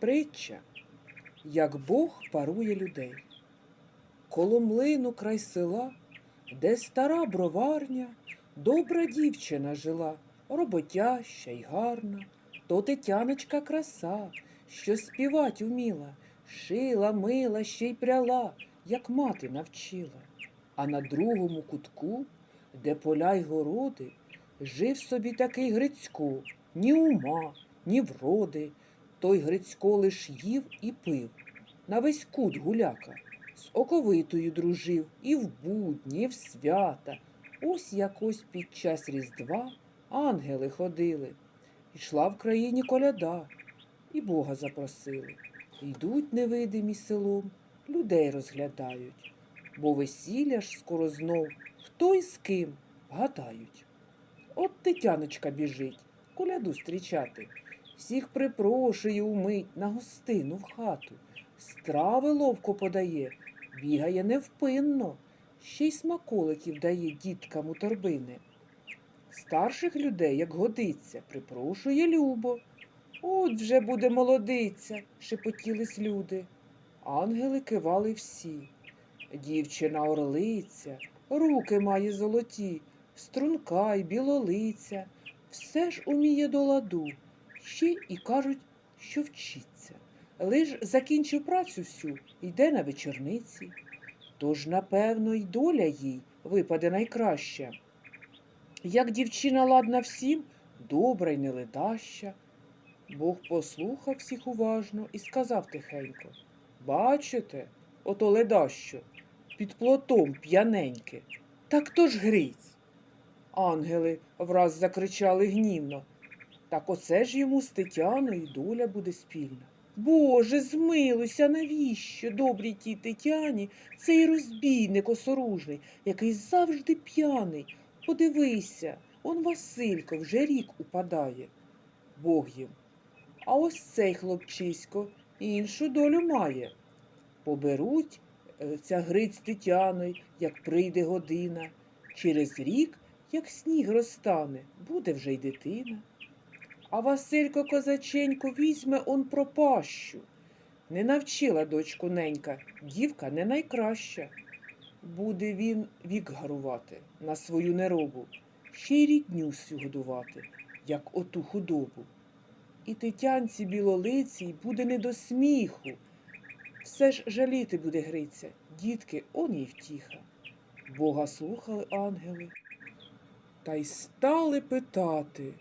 Притча, як Бог парує людей. Коло млину край села, де стара броварня, добра дівчина жила, роботяща й гарна, то Тетяночка краса, що співать уміла, шила, мила, ще й пряла, як мати навчила. А на другому кутку, де поля й городи, жив собі такий Грицько, ні ума, ні вроди. Той Грицько лиш їв і пив, на весь кут гуляка, з оковитою дружив і в будні, і в свята. Ось якось під час Різдва ангели ходили. Ішла в країні коляда, і Бога запросили. Йдуть невидимі селом, людей розглядають, бо весілля ж скоро знов хто й з ким гадають. От Тетяночка біжить, коляду зустрічати. Всіх припрошує умить на гостину в хату. Страви ловко подає, бігає невпинно, ще й смаколиків дає діткам у торбини. Старших людей, як годиться, припрошує любо. От вже буде молодиця, шепотілись люди. Ангели кивали всі. Дівчина орлиця, руки має золоті, струнка й білолиця, все ж уміє до ладу, ще і кажуть, що вчиться. Лиш закінчив працю всю, йде на вечорниці. Тож, напевно, й доля їй випаде найкраща. Як дівчина ладна всім, добра й неледаща. Бог послухав всіх уважно і сказав тихенько Бачите, ото ледащо, під плотом п'яненьке. Так то ж Гриць. Ангели враз закричали гнівно. Так оце ж йому з Тетяною доля буде спільна. Боже, змилуйся, навіщо добрій тій Тетяні цей розбійник осоружний, який завжди п'яний. Подивися, он Василько вже рік упадає. Бог їм. А ось цей хлопчисько іншу долю має. Поберуть е, ця Гриць Тетяною, як прийде година. Через рік, як сніг розтане, буде вже й дитина. А Василько козаченько візьме он пропащу. Не навчила дочку ненька, дівка не найкраща. Буде він вік гарувати на свою неробу, ще й рідню всю годувати, як оту худобу. І тетянці білолицій буде не до сміху. Все ж жаліти буде Гриця, дітки, он їй втіха. Бога слухали ангели, та й стали питати,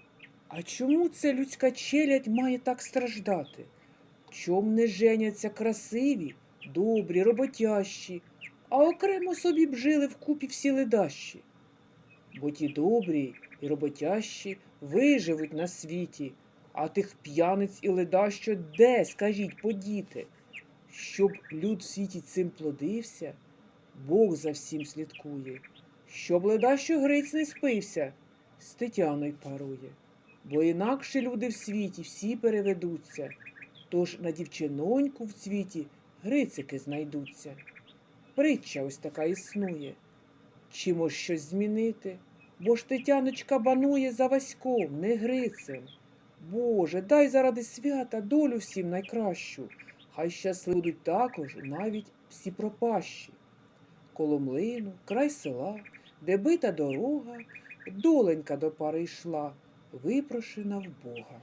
а чому це людська челядь має так страждати? Чом не женяться красиві, добрі, роботящі, а окремо собі б жили вкупі всі ледащі? Бо ті добрі і роботящі виживуть на світі, а тих п'яниць і ледащо де, скажіть, подіти? Щоб люд в світі цим плодився, Бог за всім слідкує, щоб ледащо Гриць не спився, з Тетяною парує. Бо інакше люди в світі всі переведуться, тож на дівчиноньку в цвіті грицики знайдуться. Притча ось така існує. Чи мож щось змінити? Бо ж Тетяночка банує за Васьком, не Грицем. Боже, дай заради свята долю всім найкращу. Хай щасливі будуть також навіть всі пропащі. Коло млину, край села, де бита дорога, доленька до пари йшла, випрошена в Бога.